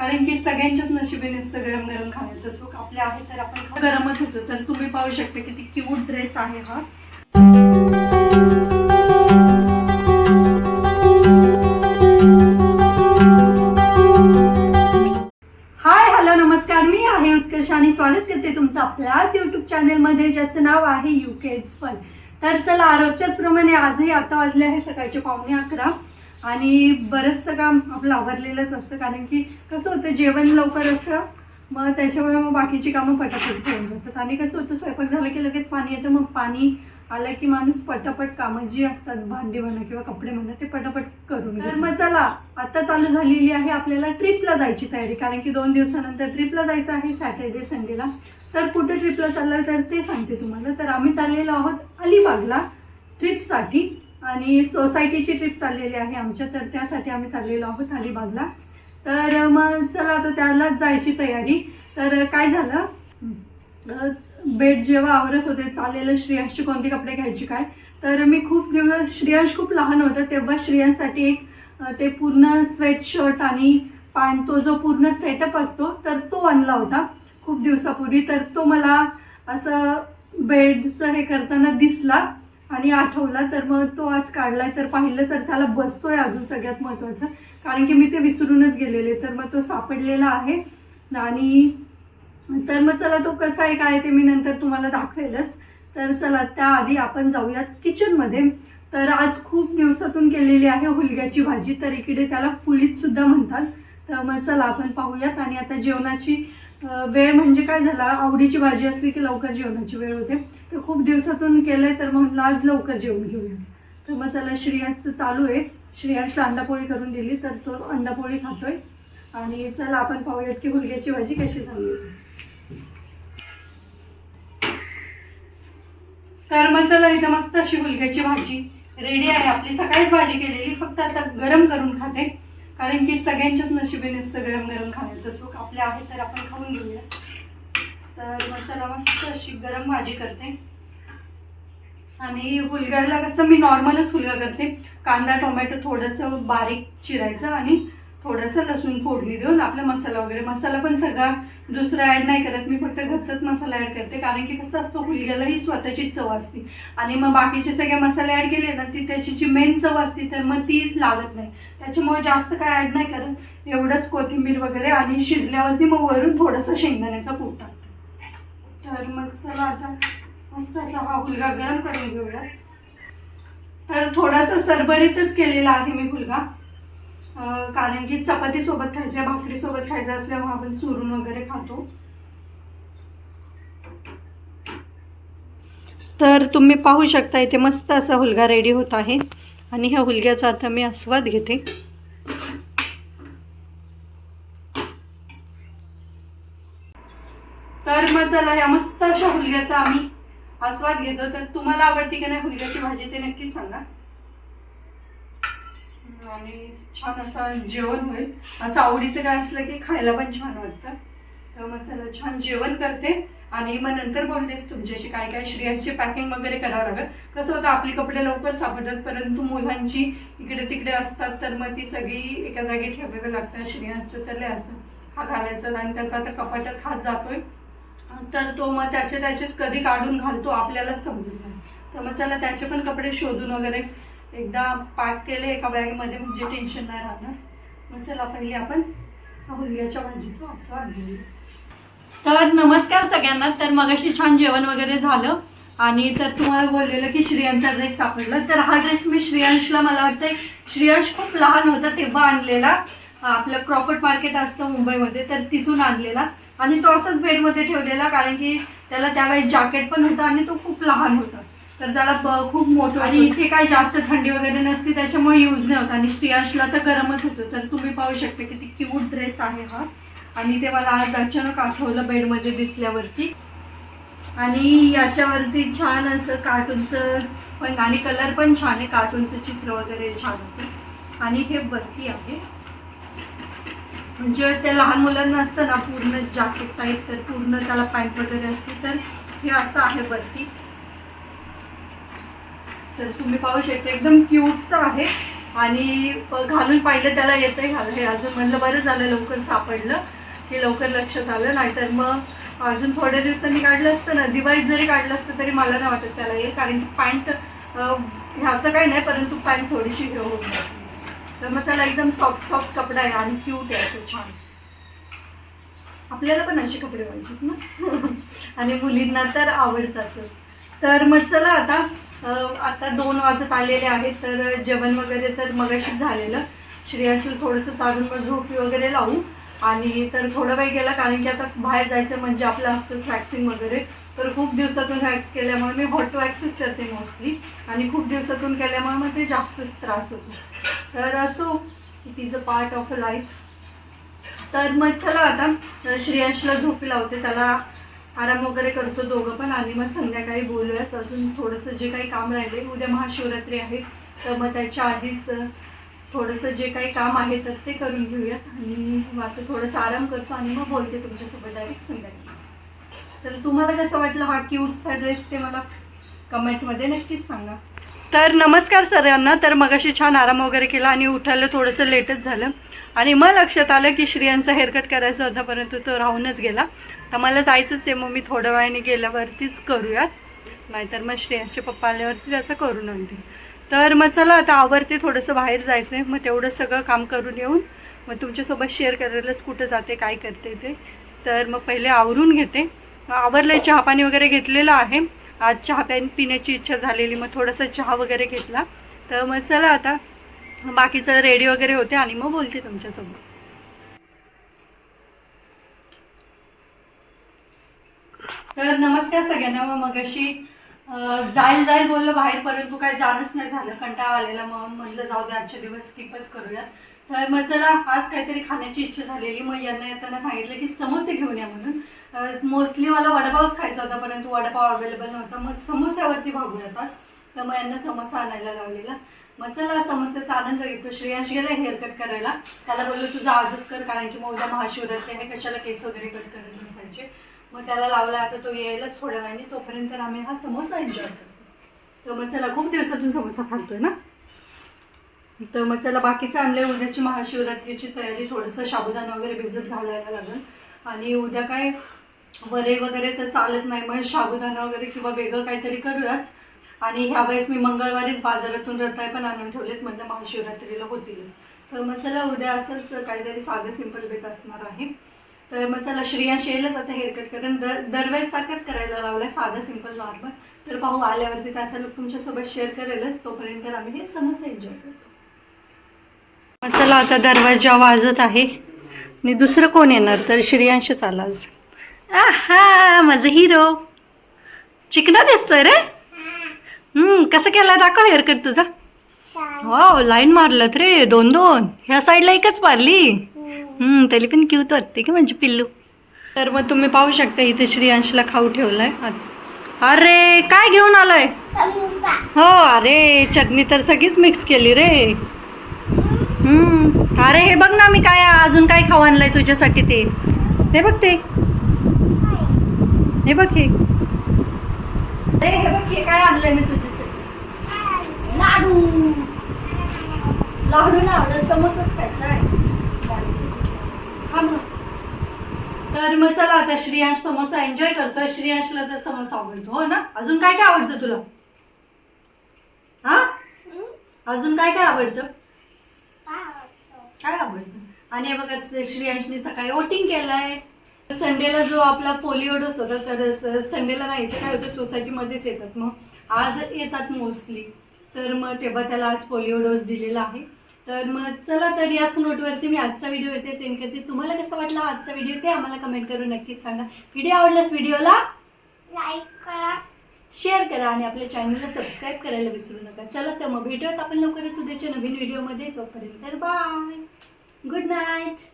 कारण की सगळ्यांच्याच नशिबीने असतं गरम गरम खाण्याचं सुख आपल्या आहे तर आपण गरमच होतो तर तुम्ही पाहू शकता किती क्यूट ड्रेस आहे हा. हाय हॅलो नमस्कार. मी आहे उत्कर्ष आणि स्वागत करते तुमचं आपल्याच युट्यूब चॅनेलमध्ये ज्याचं नाव आहे यू के फन तर चला रोजच्याच प्रमाणे आजही आता वाजले आहे सकाळचे पावणे अकरा. आणि बरंचसं काम आपलं आवरलेलंच असतं कारण की कसं होतं जेवण लवकर असतं मग त्याच्यामुळे मग बाकीची कामं पटापट होऊन जातात आणि कसं होतं स्वयंपाक झालं की लगेच पाणी येतं मग पाणी आलं की माणूस पटापट कामं जी असतात भांडी म्हणा किंवा कपडे म्हणा ते पटापट करून तर मग चला आता चालू झालेली आहे आपल्याला ट्रिपला जायची तयारी कारण की दोन दिवसानंतर ट्रिपला जायचं आहे सॅटर्डे संडेला. तर कुठे ट्रिपला चाललं तर ते सांगते तुम्हाला. तर आम्ही चाललेलो आहोत अलिबागला. ट्रिपसाठी आणि सोसायटीची ट्रिप चाललेली आहे आमच्या तर त्यासाठी आम्ही चाललेलो आहोत अलिबागला. तर मग चला आता त्यालाच जायची तयारी. तर काय झालं? बेड जेव्हा आवरत होते चाललेलं श्रेयांशची कोणते कपडे घ्यायची काय? तर मी खूप दिवस श्रेयांश खूप लहान होतं तेव्हा श्रेयांसाठी एक ते पूर्ण स्वेट शर्ट आणि पॅन्ट तो जो पूर्ण सेटअप असतो तर तो आणला होता खूप दिवसापूर्वी. तर तो मला असं बेडचं हे करताना दिसला. आणि आठवला तर मग तो आज काढलाय तर पाहिलं तर त्याला बसतोय अजून सगळ्यात महत्त्वाचं कारण की मी ते विसरूनच गेलेले तर मग तो सापडलेला आहे. आणि तर मग चला तो कसा आहे काय ते मी नंतर तुम्हाला दाखवेलच. तर चला त्याआधी आपण जाऊयात किचनमध्ये. तर आज खूप दिवसातून केलेली आहे हुलग्याची भाजी तर इकडे त्याला पुळीत सुद्धा म्हणतात. तर मग चला आपण पाहूयात. आणि आता जेवणाची वेळ म्हणजे काय झाला? आवडीची भाजी असली की लवकर जेवणाची वेळ होते. तर खूप दिवसातून केलंय तर मग आज लवकर जेवण घेऊया. तर मग चला श्रेयासचं चालू आहे. श्रेयासला अंडापोळी करून दिली तर तो अंडापोळी खातोय. आणि चला आपण पाहूयात की हुलग्याची भाजी कशी झाली. तर मग चला इथं मस्त अशी हुलग्याची भाजी रेडी आहे. आपली सकाळीच भाजी केलेली फक्त आता गरम करून खाते. कारण की सगळ्यांच्याच नशिबीने नसतं गरम गरम खाण्याचं सुख. आपल्या आहे तर आपण खाऊन घेऊया. तर मग चला मस्त अशी गरम भाजी करते. आणि हुलग्याला कसं मी नॉर्मलच हुलगा करते. कांदा टोमॅटो थोडंसं बारीक चिरायचं आणि थोडंसं लसूण फोडणी देऊन आपला मसाला वगैरे. मसाला पण सगळा दुसरा ॲड नाही करत. मी फक्त घरचाच मसाला ॲड करते. कारण की कसं असतं हुलग्याला ही स्वतःची चव असते. आणि मग बाकीचे सगळे मसाले ॲड केले ना ती त्याची जी मेन चव असते तर मग ती लागत नाही. त्याच्यामुळे जास्त काय ॲड नाही करत. एवढंच कोथिंबीर वगैरे आणि शिजल्यावरती मग वरून थोडंसं शेंगदाण्याचा कूट टाकते. तर मग चला आता मस्त असा हा हुलगा गरम करून घेऊया. तर थोडासा सरभरीतच केलेला आहे मी हुलगा कारण की चपातीसोबत खायचा खायचं खायचा खायचं असल्यामुळे आपण चुरून वगैरे खातो. तर तुम्ही पाहू शकता इथे मस्त असा हुलगा रेडी होत आहे. आणि ह्या हुलग्याचा आता मी आस्वाद घेते. तर मग चला या मस्त अशा हुलग्याचा आम्ही आस्वाद घेतो तर तुम्हाला आवडते की नाही हुलग्याची भाजी ते नक्कीच सांगा. आणि छान असं जेवण होईल. असं आवडीचं काय असलं की खायला पण छान वाटतं. तर मग चला छान जेवण करते. आणि मग नंतर बोलतेस तुमच्याशी काय काय श्रियांची पॅकिंग वगैरे करावं लागेल. कसं होतं आपली कपडे लवकर सापडतात परंतु मुलांची इकडे तिकडे असतात तर मग ती सगळी एका जागी ठेवावी लागतात. श्रियांचं तर लय असतं. हा घालायचं आणि त्याचा आता कपाटात खात जातोय. तर तो मग त्याचे त्याचेच कधी काढून घालतो आपल्यालाच समजत नाही. तर मग चला त्याचे पण कपडे शोधून वगैरे एकदा पॅक केले एका बॅगमध्ये म्हणजे टेन्शन नाही राहणार. मग चला पहिले आपण मुलग्याच्या भाजीचा आस्वाद घेऊ तर नमस्कार सगळ्यांना. तर मगाशी छान जेवण वगैरे झालं. आणि तर तुम्हाला बोललेलं की श्रेयांचा ड्रेस सापडला. तर हा ड्रेस मी श्रेयांशला मला वाटतं श्रेयांश खूप लहान होता तेव्हा आणलेला. आपलं क्रॉफर्ट मार्केट असतं मुंबईमध्ये तर तिथून आणलेला. आणि तो असंच बेडमध्ये ठेवलेला कारण की त्याला त्यावेळेस जॅकेट पण होतं आणि तो खूप लहान होता. तर त्याला खूप मोठं आणि इथे काय जास्त थंडी वगैरे नसते त्याच्यामुळे यूज नाही होत आणि श्रेयांशला तर गरमच होतं. तर तुम्ही पाहू शकता किती क्यूट ड्रेस आहे हा. आणि ते मला आज अचानक आठवलं बेडमध्ये दिसल्यावरती. आणि याच्यावरती छान असं कार्टूनचं पण आणि कलर पण छान आहे. कार्टूनचं चित्र वगैरे छान असं. आणि हे वरती आहे. म्हणजे त्या लहान मुलांना असतं ना पूर्ण जॅकेट टाईप तर पूर्ण त्याला पॅन्ट वगैरे असते तर हे असं आहे वरती. तर तुम्ही पाहू शकता एकदम क्यूटचं आहे. आणि घालून पाहिलं त्याला येतंय घाल हे अजून म्हणलं बरं झालं लवकर सापडलं की लवकर लक्षात आलं. नाहीतर मग अजून थोड्या दिवसांनी काढलं असतं ना दिवाळीत जरी काढलं असतं तरी मला नाही वाटत त्याला येईल. कारण की पॅन्ट ह्याचं काही नाही परंतु पॅन्ट थोडीशी हे होऊन जाते. तर मग चला एकदम सॉफ्ट सॉफ्ट कपडा आहे आणि क्यूट आहे असं छान. आपल्याला पण असे कपडे पाहिजेत ना? आणि मुलींना तर आवडतातच. तर मग चला आता आता दोन वाजत आलेले आहेत तर जेवण वगैरे तर मगाशीच झालेलं. श्रेयाशील थोडंसं चालून मग झोपी वगैरे लावू. आणि तर थोडा वेळ गेला कारण की आता बाहेर जायचं म्हणजे आपलं असतंच वॅक्सिंग वगैरे. तर खूप दिवसातून वॅक्स केल्यामुळे मी हॉट वॅक्सच करते मोस्टली आणि खूप दिवसातून केल्यामुळे मग ते जास्तच त्रास होतो. तर असो it is a part of a life तर मग चला आता श्रेयांशला झोपी लावते. त्याला आराम वगैरे करतो दोघं पण. आणि मग संध्याकाळी बोलूयाच अजून थोडंसं जे काही काम राहिले उद्या महाशिवरात्री आहे. तर मग त्याच्या आधीच थोडंसं जे काही काम आहे तर ते करून घेऊयात. आणि मग आता थोडंसं आराम करतो आणि मग बोलते तुमच्यासोबत डायरेक्ट संध्याकाळी. तर तुम्हाला कसं वाटलं हा क्यूटचा ड्रेस ते मला कमेंटमध्ये नक्कीच सांगा. तर नमस्कार सरांना. तर मगाशी छान आराम वगैरे केला आणि उठायला थोडंसं लेटच झालं. आणि मग लक्षात आलं की श्रियांचा हेअरकट करायचा होता परंतु तो राहूनच गेला. तर मला जायचंच आहे. मग मी थोड्या वेळाने गेल्यावरतीच करूयात. नाहीतर मग श्रेयांचे पप्पा आल्यावरती त्याचं करून आणतील. तर मग चला आता आवरते थोडंसं बाहेर जायचं आहे मग तेवढं सगळं काम करून येऊन मग तुमच्यासोबत शेअर करायलाच कुठं जाते काय करते ते. तर मग पहिले आवरून घेते. आवरलं चहा पाणी वगैरे घेतलेलं आहे. आज चहा पॅन पिण्याची इच्छा झालेली. मग थोडासा चहा वगैरे घेतला. तर मग चला आता. बाकीचं रेडी वगैरे होते आणि मग बोलते तुमच्यासोबत. तर नमस्कार सगळ्यांना. मग मगाशी जाईल जाईल बोललं बाहेर परंतु काय जाणंच नाही झालं कंटाळा आलेला. मग म्हणलं जाऊ दे आजचे दिवस स्किपच करूयात. तर मग चला आज काहीतरी खाण्याची इच्छा झालेली. मग यांना येताना सांगितलं की समोसे घेऊन या म्हणून. मोस्टली मला वडापावच खायचा होता परंतु वडापाव अवेलेबल नव्हता. मग समोस्यावरती भागूयात आज. तर मग यांना समोसा आणायला लावलेला. मग चला समोस्याचा आनंद घेतो. श्रेयांश गेला हेअरकट करायला. त्याला बोललो तुझं आजच कर कारण की मग उद्या महाशिवरात्री आहे. कशाला केस वगैरे कट करत बसायचे? मग त्याला लावला आता तो यायलाच थोड्या वेळाने तोपर्यंत आम्ही हा समोसा एन्जॉय करतो. तर मग चला खूप दिवसातून समोसा खातोय ना? तर मग चला बाकीचं आणलंय उद्याची महाशिवरात्रीची तयारी थोडंसं साबुदाणा वगैरे भिजत घालायला लागेल. आणि उद्या काय वरे वगैरे तर चालत नाही मग साबुदाणा वगैरे किंवा वेगळं काहीतरी करूयाच. आणि ह्या वेळेस मी मंगळवारीच बाजारातून रताय पण आणून ठेवलेत म्हणलं महाशिवरात्रीला होतीलच. तर मग चला उद्या असंच काहीतरी साधं सिंपल बेत असणार आहे. तर मग चला श्रिया शेलच आता हेअरकट करून दर दरवेळेस सारखंच करायला लावलंय साधं सिंपल नॉर्मल तर पाहू आल्यावरती त्याचा लुक तुमच्यासोबत शेअर करेलच. तोपर्यंत आम्ही हे समोसा एन्जॉय करतो. मग चला आता दरवाजा वाजत आहे. आणि दुसरं कोण येणार? तर श्रियांशच आला आज हा माझा हिरो चिकना दिसतोय रे? हम्म कसं केला? दाखव हेअरकट तुझा. हो लाईन मारलं रे दोन दोन ह्या साईडला एकच मारली. तरी पण क्यूट वाटते की म्हणजे पिल्लू. तर मग तुम्ही पाहू शकता इथे श्रेयांशला खाऊ ठेवलाय. अरे काय घेऊन आलाय? समोसा. हो अरे चटणी तर सगळीच मिक्स केली रे. हम्म अरे हे बघ ना मी काय अजून काय खाऊ आणलंय तुझ्यासाठी ते. हे बघ ते. हे बघ हे. अरे हे बघ हे काय आणलंय मी तुझ्यासाठी. लाडू. लाडू ना आवडत समोसाच खायचा आहे. खा मग. तर मग चला आता श्रेयांश समोसा एन्जॉय करतोय. श्रेयांशला तर समोसा आवडतो. हो ना? अजून काय काय आवडतं तुला? हा? अजून काय काय आवडतं? काय आवडतं? आणि बघा श्रेयांशने सकाळी वोटिंग केलंय. संडेला जो आपला पोलिओ डोस होता तर संडेला नाही तर काय होतं? सोसायटीमध्येच येतात. मग आज येतात मोस्टली तर मग तेव्हा त्याला आज पोलिओ डोस दिलेला आहे. तर मग चला तर याच नोटवरती मी आजचा व्हिडिओ येते सेंड करते. तुम्हाला कसा वाटला आजचा व्हिडिओ ते आम्हाला कमेंट करून नक्कीच सांगा. व्हिडिओ आवडल्यास व्हिडिओला लाईक करा. शेअर करा आणि आपल्या चॅनलला सबस्क्राईब करायला विसरू नका. चला तर मग भेटूयात आपण लवकरच उद्याच्या नवीन व्हिडिओमध्ये तोपर्यंत बाय गुड नाईट